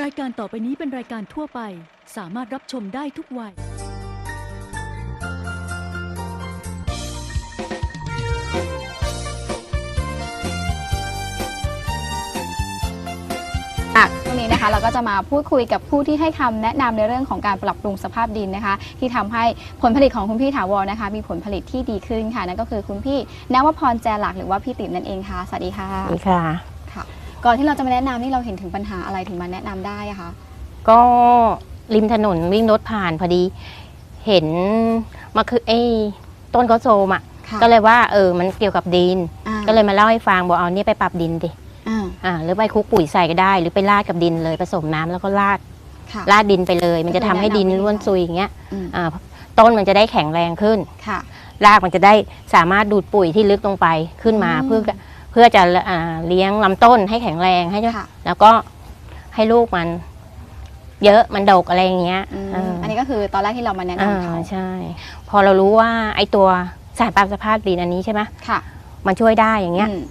รายการต่อไปนี้เป็นรายการทั่วไป สามารถรับชมได้ทุกวัยอะวันนี้นะคะเราก็จะมาพูดคุยกับผู้ที่ให้คำแนะนำในเรื่องของการปรับปรุงสภาพดินนะคะ ที่ทำให้ผลผลิตของคุณพี่ถาวรนะคะ มีผลผลิตที่ดีขึ้นค่ะนั่นก็คือคุณพี่นวพรแจหลักหรือว่าพี่ติ๋มนั่นเองค่ะสวัสดีค่ะสวัสดีค่ะค่ะ ก่อนที่เราจะมาแนะนำนี่เราเห็นถึงปัญหาอะไรถึงมาแนะนำได้อะคะก็ริมถนนวิ่งรถผ่านพอดี เห็นมาคือไอ้ต้นเขาโซมอะ ค่ะก็เลยว่าเออมันเกี่ยวกับดิน อ่าก็เลยมาเล่าให้ฟังบอกเอาเนี่ยไปปรับดินดิอ่าอ่าหรือไปคลุกปุ๋ยใส่ก็ได้ หรือไปราดกับดินเลยผสมน้ำแล้วก็ราดค่ะ ราดดินไปเลย มันจะทำให้ดินก็คือแนะนำร่วนซุยอย่างเงี้ยอืมอ่าต้นมันจะได้แข็งแรงขึ้น ค่ะ รากมันจะได้สามารถดูดปุ๋ยที่ลึกลงไปขึ้นมาอืม เพื่อ เพื่อจะอ่าเลี้ยงลำต้นให้แข็งแรงให้ค่ะ แล้วก็ให้ลูกมัน เยอะมันดกอะไรอย่างเงี้ยอืมเอออันนี้ก็คือตอนแรกที่เรามาแนะนำเขาอ่าใช่ พอเรารู้ว่าไอ้ตัวสารปรับสภาพดินอันนี้ใช่ไหมค่ะมันช่วยได้อย่างเงี้ย อืม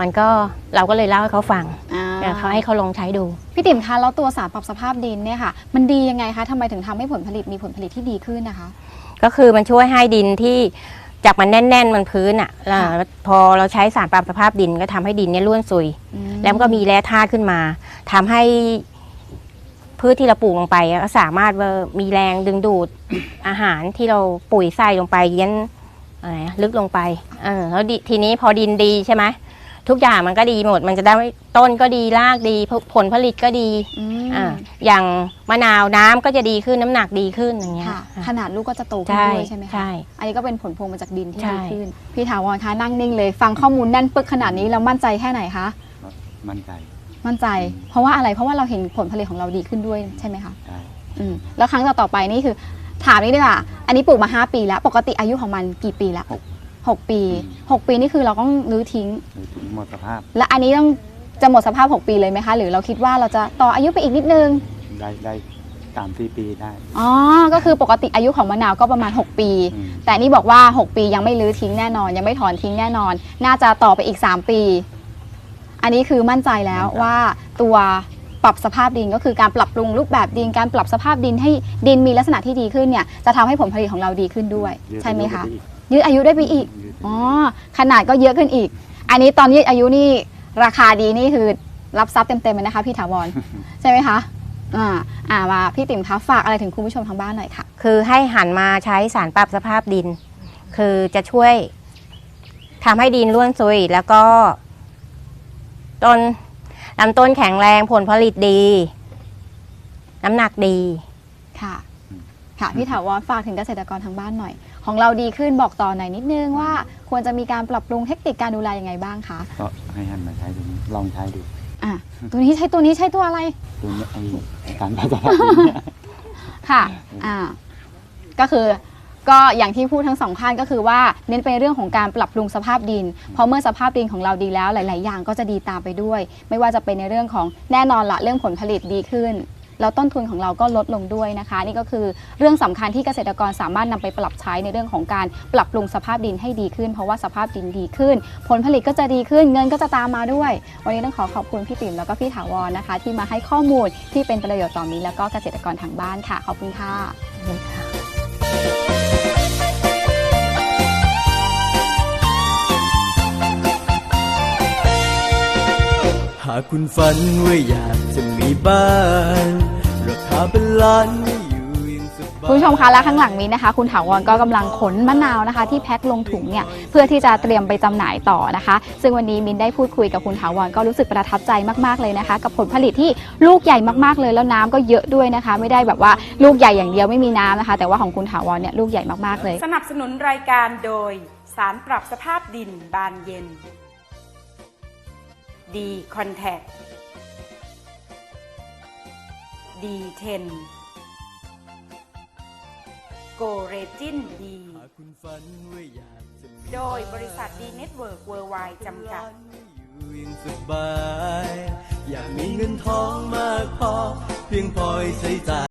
มันก็เราก็เลยเล่าให้เขาฟังอ่าแต่เขาให้เขาลองใช้ดู พี่ติ๋มคะแล้วตัวสารปรับสภาพดินเนี่ยค่ะ มันดียังไงคะทำไมถึงทำให้ผลผลิตมีผลผลิตที่ดีขึ้นนะคะ ก็คือมันช่วยให้ดินที่ จากมันแน่น ๆ มันพื้นอะแล้วค่ะพอเราใช้สารปรับสภาพดินก็ทำให้ดินเนี่ยร่วนซุยอืแล้วมันก็มีแร่ธาตุขึ้นมาทำให้พืชที่เราปลูกลงไปอะก็สามารถว่ามีแรงดึงดูดอาหารที่เราปุ๋ยใส่ลงไปเยันอะไรอะลึกลงไป เออแล้วดิทีนี้พอดินดีใช่ไหม ทุกอย่างมันก็ดีหมด มันจะได้ต้นก็ดีรากดีผผลผลิตก็ดีอืมอ่าอย่างมะนาวน้ำก็จะดีขึ้นน้ำหนักดีขึ้นอย่างเงี้ยค่ะอะขนาดลูกก็จะโตขึ้นใช่ด้วยใช่ไหมคะใช่อันนี้ก็เป็นผลพวงมาจากดินที่ใช่ดีขึ้น พี่ถาวรคะนั่งนิ่งเลย ฟังข้อมูลแน่นปึกขนาดนี้เรามั่นใจแค่ไหนคะมั่นใจ มั่นใจ เพราะว่าอะไรเพราะว่าเราเห็นผลผลิตของเราดีขึ้นด้วยใช่ไหมคะได้อืมแล้วครั้งต่อๆไปนี่คือถามนี้ดีกว่า อันนี้ปลูกมา 5 ปีแล้ว ปกติอายุของมันกี่ปีละห กปี 6 ปีนี่คือเราต้องรื้อทิ้ง หรือถึงหมดสภาพและอันนี้ต้องจะหมดสภาพ 6 ปีเลยไหมคะ หรือเราคิดว่าเราจะต่ออายุไปอีกนิดนึง ได้ได้สามสี่ปีได้อ๋อ ก็คือปกติอายุของมะนาวก็ประมาณ 6 ปี อืมแต่นี่บอกว่า 6 ปียังไม่รื้อทิ้งแน่นอน ยังไม่ถอนทิ้งแน่นอน น่าจะต่อไปอีก 3 ปี อันนี้คือมั่นใจแล้วว่าตัวปรับสภาพดินก็คือการปรับปรุงรูปแบบดิน การปรับสภาพดินให้ดินมีลักษณะที่ดีขึ้นเนี่ยจะทำให้ผลผลิตของเราดีขึ้นด้วย ยืดใช่ไหมคะปอีก ยืดอายุได้ไปอีก ยืดอ๋อ ขนาดก็เยอะขึ้นอีก อันนี้ตอนยืดอายุนี่ราคาดีนี่คือรับทรัพย์เต็มๆเลยนะคะพี่ถาวร ใช่ไหมคะ อ่า อ่ามาพี่ติ๋มคะฝากอะไรถึงคุณผู้ชมทางบ้านหน่อยค่ะ คือให้หันมาใช้สารปรับสภาพดิน คือจะช่วยทำให้ดินร่วนซุย แล้วก็ต้นลำต้นแข็งแรงผลผลิตดี น้ำหนักดี ค่ะ ค่ะพี่ถาวรฝากถึงเกษตรกรทางบ้านหน่อย ของเราดีขึ้นบอกต่อหน่อยนิดนึงว่าควรจะมีการปรับปรุงเทคนิคการดูแลยังไงบ้างคะก็ให้หันมาใช้ตัวนี้ลองใช้ดูอะตัวนี้ใช้ตัวนี้ใช้ตัวอะไรตัวนี้ไอ้การปรับสภาพดินเนี่ยค่ะอ่าก็คือก็อย่างที่พูดทั้งสองท่านก็คือว่าเน้นไปเรื่องของการปรับปรุงสภาพดิน เพราะเมื่อสภาพดินของเราดีแล้วหลาย ๆ อย่างก็จะดีตามไปด้วย ไม่ว่าจะเป็นในเรื่องของแน่นอนละเรื่องผลผลิตดีขึ้น แล้วต้นทุนของเราก็ลดลงด้วยนะคะ นี่ก็คือเรื่องสำคัญที่เกษตรกรสามารถนำไปปรับใช้ในเรื่องของการปรับปรุงสภาพดินให้ดีขึ้น เพราะว่าสภาพดินดีขึ้น ผลผลิตก็จะดีขึ้นเงินก็จะตามมาด้วย วันนี้ต้องขอขอบคุณพี่ติ๋มแล้วก็พี่ถาวรนะคะ ที่มาให้ข้อมูลที่เป็นประโยชน์ต่อมีแล้วก็เกษตรกรทางบ้านค่ะขอบคุณค่ะากคุณฝันว่าอยากจะมีบ้าน ราคาเป็นล้านไม่อยู่อยังสบาย คุณผู้ชมคะและข้างหลังนี้นะคะ คุณถาวรก็กำลังขนมะนาวนะคะ ที่แพ็คลงถุงเนี่ยเพื่อที่จะเตรียมไปจำหน่ายต่อนะคะ ซึ่งวันนี้มินได้พูดคุยกับคุณถาวรก็รู้สึกประทับใจมากๆเลยนะคะ กับผลผลิตที่ลูกใหญ่มากๆเลยแล้วน้ำก็เยอะด้วยนะคะ ไม่ได้แบบว่าลูกใหญ่อย่างเดียวไม่มีน้ำนะคะ แต่ว่าของคุณถาวรเนี่ยลูกใหญ่มากๆเลย สนับสนุนรายการโดย สารปรับสภาพดินบานเย็น ดีคอนแทคดีเทนโกเรจินดีหากคุณฝันว่าอยากจะมีโดยบริษัทดีเน็ตเวิร์กเวิร์ไวจำกัดอยู่อยังสบาย อยากมีเงินทองมากพอ เพียงพอให้ใช้จ่าย